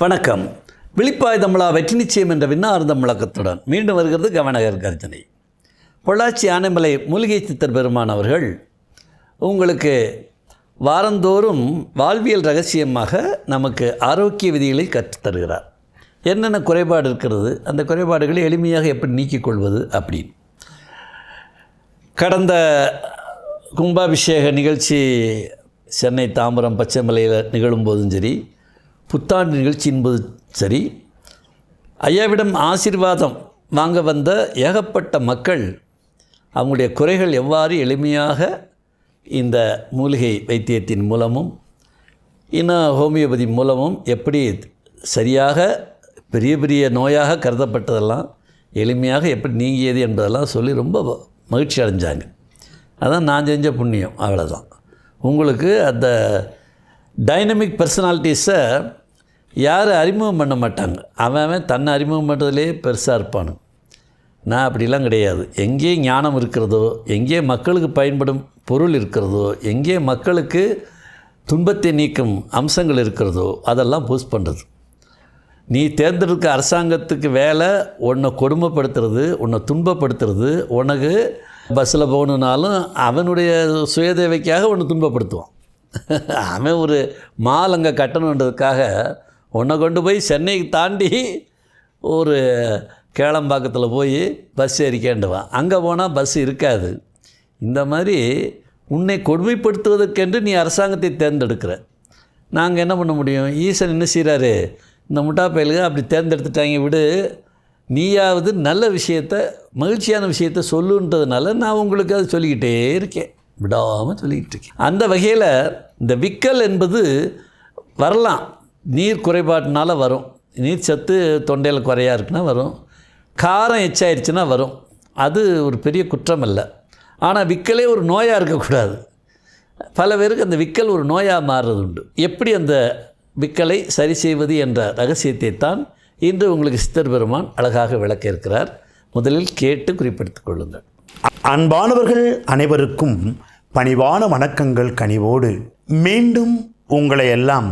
வணக்கம். விழிப்பாய் தமிழா வெற்றி நிச்சயம் என்ற விண்ணார்ந்த முழக்கத்துடன் மீண்டும் வருகிறது கவனகர் கர்ஜனை. பொள்ளாச்சி ஆனைமலை மூலிகை சித்தர் பெருமான் அவர்கள் உங்களுக்கு வாரந்தோறும் வாழ்வியல் ரகசியமாக நமக்கு ஆரோக்கிய விதிகளை கற்றுத் தருகிறார். என்னென்ன குறைபாடு இருக்கிறது? அந்த குறைபாடுகளை எளிமையாக எப்படி நீக்கிக் கொள்வது அப்படின்னு. கடந்த கும்பாபிஷேக நிகழ்ச்சி சென்னை தாம்பரம் பச்சைமலையில் நிகழும்போதும் சரி புத்தாண்டு நிகழ்ச்சியின் என்பது சரி. ஐயாவிடம் ஆசீர்வாதம் வாங்க வந்த ஏகப்பட்ட மக்கள் அவங்களுடைய குறைகள் எவ்வாறு எளிமையாக இந்த மூலிகை வைத்தியத்தின் மூலமும் இன்னும் ஹோமியோபதி மூலமும் எப்படி சரியாக பெரிய பெரிய நோயாக கருதப்பட்டதெல்லாம் எளிமையாக எப்படி நீங்கியது என்பதெல்லாம் சொல்லி ரொம்ப மகிழ்ச்சி அடைஞ்சாங்க. அதான் நான் செஞ்ச புண்ணியம் அவ்வளோதான் உங்களுக்கு அந்த டைனமிக் பர்சனாலிட்டிஸை யாரும் அறிமுகம் பண்ண மாட்டாங்க. அவன் அவன் தன்னை அறிமுகம் பண்ணுறதுலேயே பெருசாக இருப்பானு. நான் அப்படிலாம் கிடையாது. எங்கே ஞானம் இருக்கிறதோ எங்கே மக்களுக்கு பயன்படும் பொருள் இருக்கிறதோ எங்கே மக்களுக்கு துன்பத்தை நீக்கும் அம்சங்கள் இருக்கிறதோ அதெல்லாம் போஸ்ட் பண்ணுறது நீ தேர்ந்தெடுக்க அரசாங்கத்துக்கு வேலை உன்னை கொடுமைப்படுத்துறது உன்னை துன்பப்படுத்துறது உனக்கு பஸ்ஸில் போகணுன்னாலும் அவனுடைய சுயதேவைக்காக உன்னை துன்பப்படுத்துவான். அவன் ஒரு மால் அங்கே கட்டணுன்றதுக்காக உன்னை கொண்டு போய் சென்னைக்கு தாண்டி ஒரு கேளம்பாக்கத்தில் போய் பஸ் ஏறிக்கேண்டுவான் அங்கே போனால் பஸ் இருக்காது. இந்த மாதிரி உன்னை கொடுமைப்படுத்துவதற்கென்று நீ அரசாங்கத்தை தேர்ந்தெடுக்கிற. நாங்கள் என்ன பண்ண முடியும்? ஈசன் என்ன செய்கிறாரு இந்த முட்டா பயலுக்கு அப்படி தேர்ந்தெடுத்துட்டாங்க விடு. நீயாவது நல்ல விஷயத்த மகிழ்ச்சியான விஷயத்த சொல்லுன்றதுனால நான் உங்களுக்கு அது சொல்லிக்கிட்டே இருக்கேன். விடாமல் சொல்லிக்கிட்டு இருக்கேன். அந்த வகையில் இந்த விக்கல் என்பது வரலாம். நீர் குறைபாட்டினால வரும். நீர் சத்து தொண்டையில் குறையா இருக்குன்னா வரும். காரம் எச்சாயிருச்சுன்னா வரும். அது ஒரு பெரிய குற்றம் அல்ல ஆனால் விக்கலே ஒரு நோயாக இருக்கக்கூடாது. பல பேருக்கு அந்த விக்கல் ஒரு நோயாக மாறுறது உண்டு எப்படி அந்த விக்கலை சரி செய்வது என்ற ரகசியத்தை தான் இன்று உங்களுக்கு சித்தர் பெருமான் அழகாக விளக்க இருக்கிறார் முதலில் கேட்டு குறிப்பிடுத்திக் கொள்ளுங்கள். அன்பானவர்கள் அனைவருக்கும் பணிவான வணக்கங்கள் கனிவோடு மீண்டும் உங்களை எல்லாம்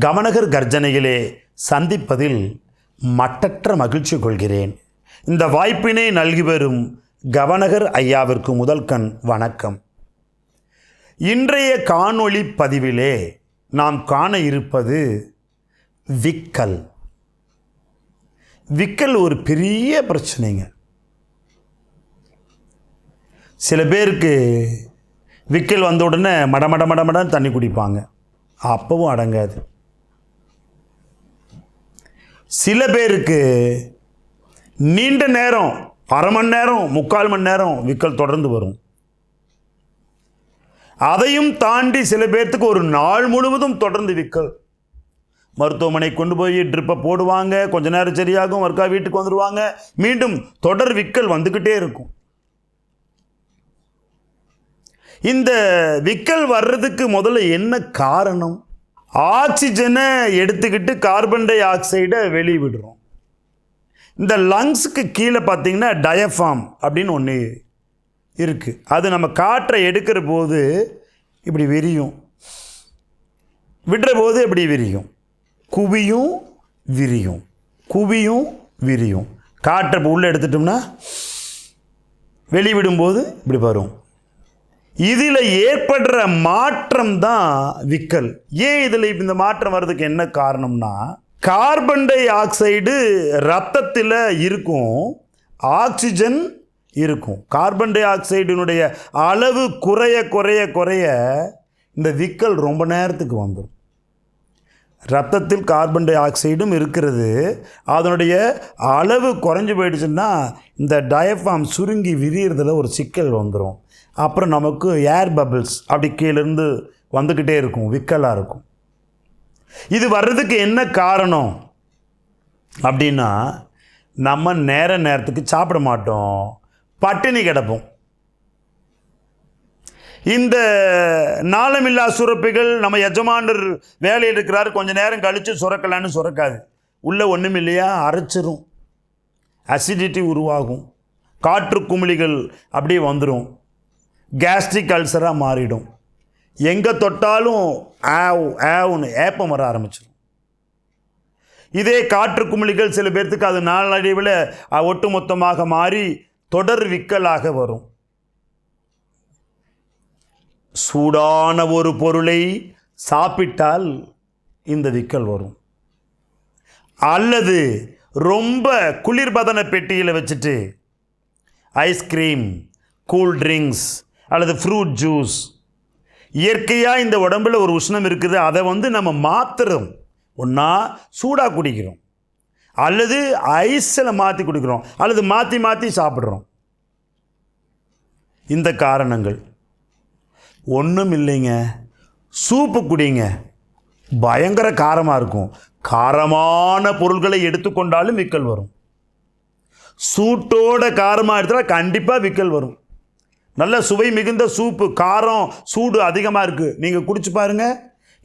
கவனகர் கர்ஜனையிலே சந்திப்பதில் மட்டற்ற மகிழ்ச்சி கொள்கிறேன். இந்த வாய்ப்பினை நல்கி வரும் கவனகர் ஐயாவிற்கு முதல் கண் வணக்கம். இன்றைய காணொளி பதிவிலே நாம் காண இருப்பது விக்கல். விக்கல் ஒரு பெரிய பிரச்சனைங்க. சில பேருக்கு விக்கல் வந்த உடனே மட மட மட தண்ணி குடிப்பாங்க. அப்பவும் அடங்காது. சில பேருக்கு நீண்ட நேரம் அரை மணி நேரம் முக்கால் மணி நேரம் விக்கல் தொடர்ந்து வரும். அதையும் தாண்டி சில பேர்த்துக்கு ஒரு நாள் முழுவதும் தொடர்ந்து விக்கல். மருத்துவமனை கொண்டு போய் ட்ரிப்பை போடுவாங்க. கொஞ்ச நேரம் சரியாகும் ஒர்க்கா வீட்டுக்கு வந்துடுவாங்க மீண்டும் தொடர் விக்கல் வந்துக்கிட்டே இருக்கும். இந்த விக்கல் வர்றதுக்கு முதல்ல என்ன காரணம்? ஆக்சிஜனை எடுத்துக்கிட்டு கார்பன் டை ஆக்சைடை வெளியே விடுறோம் இந்த லங்ஸுக்கு கீழே பார்த்தீங்கன்னா டயஃபார்ம் அப்படின்னு ஒன்று இருக்குது அது நம்ம காற்றை எடுக்கிற போது இப்படி விரியும். விடுற போது இப்படி விரியும்? குவியும் விரியும். குவியும் விரியும். காற்றை இப்போ உள்ளே எடுத்துட்டோம்னா வெளிவிடும்போது இப்படி வரும். இதில் ஏற்படுற மாற்றம் தான் விக்கல். ஏன் இதில் இந்த மாற்றம் வர்றதுக்கு என்ன காரணம்னா கார்பன் டை ஆக்சைடு ரத்தத்தில் இருக்கும் ஆக்சிஜன் இருக்கும். கார்பன் டை ஆக்சைடினுடைய அளவு குறைய குறைய குறைய இந்த விக்கல் ரொம்ப நேரத்துக்கு வந்துடும் ரத்தத்தில் கார்பன் டை ஆக்சைடும் இருக்கிறது. அதனுடைய அளவு குறைஞ்சு போயிடுச்சுன்னா இந்த டயஃபார்ம் சுருங்கி விரியறதுல ஒரு சிக்கல் வந்துடும் அப்புறம் நமக்கு ஏர் பபிள்ஸ் அப்படி கீழேருந்து வந்துக்கிட்டே இருக்கும் விக்கலாக இருக்கும். இது வர்றதுக்கு என்ன காரணம்? அப்படின்னா நம்ம நேர நேரத்துக்கு சாப்பிட மாட்டோம் பட்டினி கிடப்போம். இந்த நாளமில்லா சுரப்பிகள் நம்ம எஜமானர் வேலையில் இருக்கிறாரு கொஞ்சம் நேரம் கழித்து சுரக்கலான்னு சுரக்காது. உள்ளே ஒன்றும் இல்லையா? அரைச்சிரும். அசிடிட்டி உருவாகும். காற்று குமிழிகள் அப்படியே வந்துடும் கேஸ்ட்ரிக் அல்சராக மாறிடும். எங்கே தொட்டாலும் ஆவ் ஆவ்னு ஏப்பம் வர ஆரம்பிச்சிடும் இதே காற்று குமிழிகள் சில பேர்த்துக்கு அது நாளடைவில் ஒட்டுமொத்தமாக மாறி தொடர் விக்கலாக வரும். சூடான ஒரு பொருளை சாப்பிட்டால் இந்த விக்கல் வரும். அல்லது ரொம்ப குளிர்பதன பெட்டியில் வச்சுட்டு ஐஸ்கிரீம் கூல் ட்ரிங்க்ஸ் அல்லது ஃப்ரூட் ஜூஸ் இயற்கையாக இந்த உடம்புல ஒரு உஷ்ணம் இருக்குது அதை வந்து நம்ம மாத்துறோம். ஒன்றா சூடாக குடிக்கிறோம். அல்லது ஐஸில் மாற்றி குடிக்கிறோம். அல்லது மாற்றி மாற்றி சாப்பிட்றோம். இந்த காரணங்கள். ஒன்றும் இல்லைங்க. சூப்பு குடிங்க. பயங்கர காரமாக இருக்கும். காரமான பொருள்களை எடுத்துக்கொண்டாலும் விக்கல் வரும். சூட்டோட காரமாக எடுத்தால் கண்டிப்பாக விக்கல் வரும். நல்ல சுவை மிகுந்த சூப்பு காரம் சூடு அதிகமாக இருக்குது நீங்கள் குடிச்சு பாருங்கள்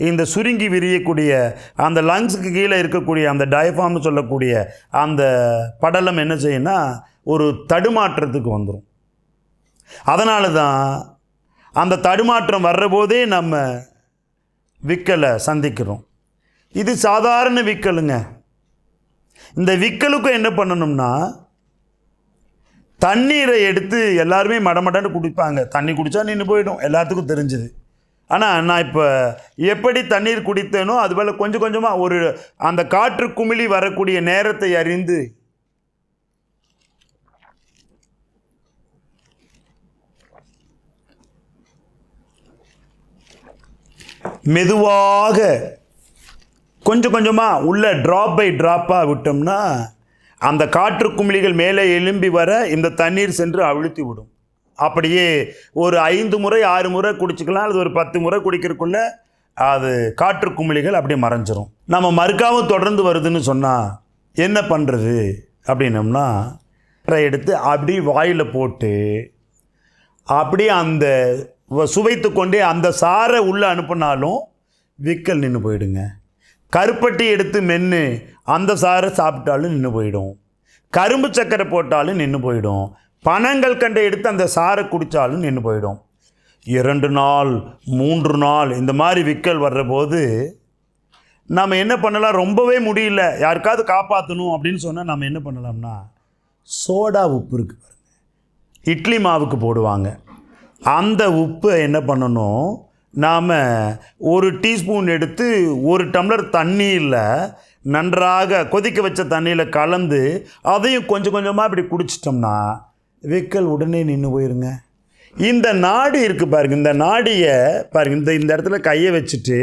இந்த சுருங்கி விரியக்கூடிய அந்த லங்ஸுக்கு கீழே இருக்கக்கூடிய அந்த டயஃபாம்னு சொல்லக்கூடிய அந்த படலம் என்ன செய்யும்னா ஒரு தடுமாற்றத்துக்கு வந்துடும் அதனால தான் அந்த தடுமாற்றம் வர்ற போதே நம்ம விக்கலை சந்திக்கிறோம். இது சாதாரண விக்கலுங்க. இந்த விக்கலுக்கும் என்ன பண்ணணும்னா தண்ணீரை எடுத்து எல்லாருமே மடமடன்னு குடிப்பாங்க. தண்ணி குடித்தா நின்று போயிடும். எல்லாத்துக்கும் தெரிஞ்சுது. ஆனால் நான் இப்போ எப்படி தண்ணீர் குடித்தேனோ அதுபோல் கொஞ்சம் கொஞ்சமாக ஒரு அந்த காற்று குமிழி வரக்கூடிய நேரத்தை அறிந்து மெதுவாக கொஞ்சம் கொஞ்சமாக உள்ள ட்ராப் பை ட்ராப்பாக விட்டோம்னா அந்த காற்று குமிழிகள் மேலே எழும்பி வர இந்த தண்ணீர் சென்று அழுத்தி விடும். அப்படியே ஒரு ஐந்து முறை ஆறு முறை குடிச்சிக்கலாம் அல்லது ஒரு பத்து முறை குடிக்கிறதுக்குள்ள அது காற்று குமிழிகள் அப்படியே மறைஞ்சிரும். நம்ம மறுக்காமல் தொடர்ந்து வருதுன்னு சொன்னால் என்ன பண்ணுறது அப்படின்னம்னா எடுத்து அப்படி வாயில் போட்டு அப்படியே அந்த வ- சுவைத்து கொண்டே அந்த சாரை உள்ளே அனுப்புனாலும் விக்கல் நின்று போயிடுங்க. கருப்பட்டி எடுத்து மென்று அந்த சாறை சாப்பிட்டாலும் நின்று போயிடும். கரும்பு சக்கரை போட்டாலும் நின்று போயிடும். பனங்கள் கண்டை எடுத்து அந்த சாறை குடித்தாலும் நின்று போயிடும். இரண்டு நாள் மூன்று நாள் இந்த மாதிரி விக்கல் வர்ற போது நம்ம என்ன பண்ணலாம்? ரொம்பவே முடியல. யாருக்காவது காப்பாற்றணும் அப்படின்னு சொன்னால் நம்ம என்ன பண்ணலாம்னா சோடா உப்பு இருக்கு இட்லி மாவுக்கு போடுவாங்க. அந்த உப்பை என்ன பண்ணணும்? நாம் ஒரு டீஸ்பூன் எடுத்து ஒரு டம்ளர் தண்ணியில் நன்றாக கொதிக்க வச்ச தண்ணியில் கலந்து அதையும் கொஞ்சம் கொஞ்சமாக இப்படி குடிச்சிட்டோம்னா விக்கல் உடனே நின்று போயிருங்க. இந்த நாடி இருக்குது பாருங்க இந்த நாடியை பாருங்க இந்த இந்த இடத்துல கையை வச்சுட்டு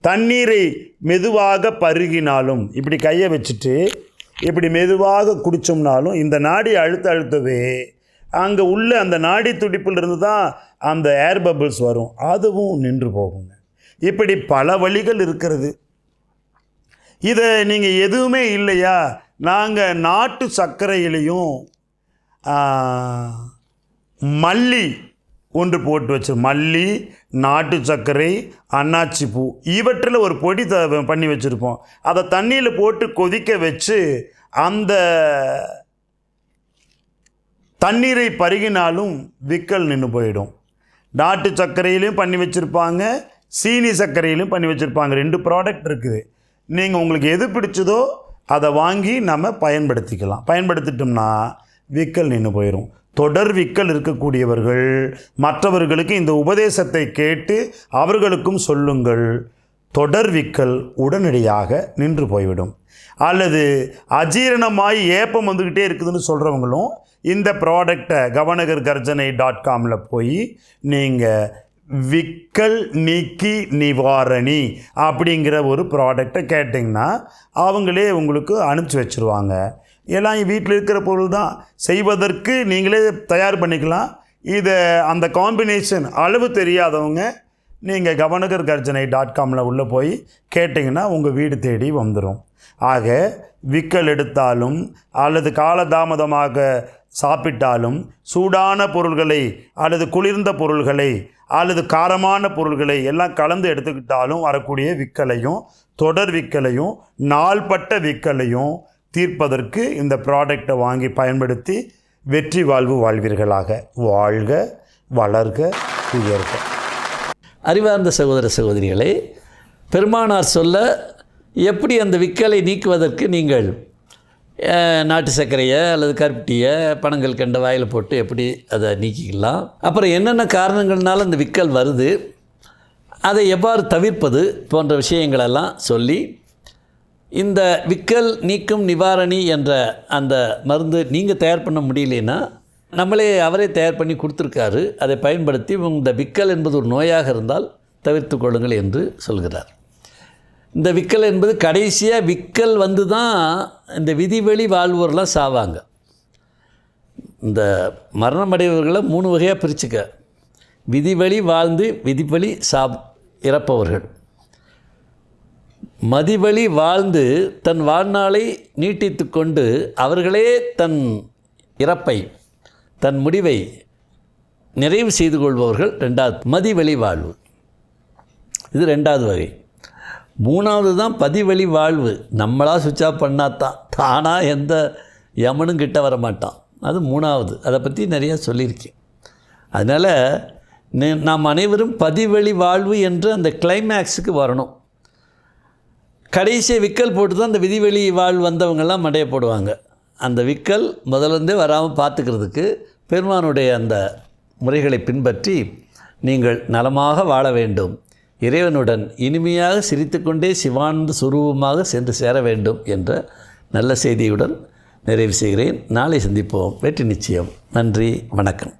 தண்ணீரை மெதுவாக பருகினாலும் இப்படி கையை வச்சுட்டு இப்படி மெதுவாக குடித்தோம்னாலும் இந்த நாடி அழுத்த அழுத்தவே அங்கே உள்ள அந்த நாடி துடிப்பிலிருந்து தான் அந்த ஏர் பபிள்ஸ் வரும். அதுவும் நின்று போகுங்க. இப்படி பல வழிகள் இருக்கிறது. இதை நீங்கள் எதுவுமே இல்லையா? நாங்கள் நாட்டு சர்க்கரையிலையும் மல்லி ஒன்று போட்டு வச்சு மல்லி நாட்டு சர்க்கரை அன்னாச்சி பூ இவற்றில் ஒரு பொடி த பண்ணி வச்சுருப்போம். அதை தண்ணியில் போட்டு கொதிக்க வச்சு அந்த தண்ணீரை பருகினாலும் விக்கல் நின்று போயிடும். நாட்டு சர்க்கரையிலையும் பண்ணி வச்சுருப்பாங்க சீனி சர்க்கரையிலையும் பண்ணி வச்சுருப்பாங்க. ரெண்டு ப்ராடக்ட் இருக்குது. நீங்கள் உங்களுக்கு எது பிடிச்சதோ அதை வாங்கி நம்ம பயன்படுத்திக்கலாம். பயன்படுத்திட்டோம்னா விக்கல் நின்று போயிடும் தொடர் விக்கல் இருக்கக்கூடியவர்கள் மற்றவர்களுக்கு இந்த உபதேசத்தை கேட்டு அவர்களுக்கும் சொல்லுங்கள். தொடர் விக்கல் உடனடியாக நின்று போய்விடும். அல்லது அஜீரணமாய் ஏப்பம் வந்துக்கிட்டே இருக்குதுன்னு சொல்கிறவங்களும் இந்த ப்ராடக்டை கவனகர் கர்ஜனை டாட் காமில் போய் நீங்கள் விக்கல் நீக்கி நிவாரணி அப்படிங்கிற ஒரு ப்ராடக்டை கேட்டிங்கன்னா அவங்களே உங்களுக்கு அனுப்பிச்சி வச்சுருவாங்க. எல்லாம் வீட்டில் இருக்கிற பொருள் தான். செய்வதற்கு நீங்களே தயார் பண்ணிக்கலாம். இதை அந்த காம்பினேஷன் அளவு தெரியாதவங்க நீங்கள் கவனகர் கர்ஜனை டாட் காமில் உள்ளே போய் கேட்டிங்கன்னா உங்கள் வீடு தேடி வந்துடும் ஆக விக்கல் எடுத்தாலும் அல்லது காலதாமதமாக சாப்பிட்டாலும் சூடான பொருள்களை அல்லது குளிர்ந்த பொருள்களை அல்லது காரமான பொருள்களை எல்லாம் கலந்து எடுத்துக்கிட்டாலும் வரக்கூடிய விக்கலையும் தொடர் விக்கலையும் நாள்பட்ட விக்கலையும் தீர்ப்பதற்கு இந்த ப்ராடக்டை வாங்கி பயன்படுத்தி வெற்றி வாழ்வு வாழ்வீர்களாக. வாழ்க வளர்க உயர்க. அறிவார்ந்த சகோதர சகோதரிகளே பெருமானார் சொல்ல எப்படி அந்த விக்கலை நீக்குவதற்கு நீங்கள் நாட்டு சர்க்கரையை அல்லது கருப்பட்டியை பணங்கள் கண்ட வாயில் போட்டு எப்படி அதை நீக்கிக்கலாம்? அப்புறம் என்னென்ன காரணங்கள்னால அந்த விக்கல் வருது? அதை எவ்வாறு தவிர்ப்பது போன்ற விஷயங்களெல்லாம் சொல்லி இந்த விக்கல் நீக்கும் நிவாரணி என்ற அந்த மருந்து நீங்கள் தயார் பண்ண முடியலன்னா நம்மளே அவரே தயார் பண்ணி கொடுத்துருக்காரு. அதை பயன்படுத்தி இந்த விக்கல் என்பது ஒரு நோயாக இருந்தால் தவிர்த்து கொள்ளுங்கள் என்று சொல்கிறார். இந்த விக்கல் என்பது கடைசியாக விக்கல் வந்து தான் இந்த விதிவெளி வாழ்வோர்லாம் சாவாங்க. இந்த மரணமடைவர்களை மூணு வகையாக பிரிச்சுக்க. விதிவழி வாழ்ந்து விதிவழி சா இறப்பவர்கள். மதிவழி வாழ்ந்து தன் வாழ்நாளை நீட்டித்து கொண்டு அவர்களே தன் இறப்பை தன் முடிவை நிறைவு செய்து கொள்பவர்கள் ரெண்டாவது மதிவழி வாழ்வு. இது ரெண்டாவது வகை. மூணாவது தான் பதிவழி வாழ்வு. நம்மளா சுவிட்ச் ஆஃப் பண்ணாதான் தானாக எந்த யமனும் கிட்ட வர மாட்டான். அது மூணாவது. அதை பற்றி நிறையா சொல்லியிருக்கேன். அதனால் நே- நாம் அனைவரும் பதிவழி வாழ்வு என்று அந்த கிளைமேக்ஸுக்கு வரணும். கடைசியை விக்கல் போட்டு தான் அந்த விதிவெளி வாழ் வந்தவங்கெல்லாம் மடைய போடுவாங்க. அந்த விக்கல் முதலேருந்தே வராமல் பார்த்துக்கிறதுக்கு பெருமானுடைய அந்த முறைகளை பின்பற்றி நீங்கள் நலமாக வாழ வேண்டும். இறைவனுடன் இனிமையாக சிரித்துக்கொண்டே சிவானந்த சுரூபமாக சென்று சேர வேண்டும் என்ற நல்ல செய்தியுடன் நிறைவு செய்கிறேன். நாளை சந்திப்போம். வெற்றி நிச்சயம். நன்றி. வணக்கம்.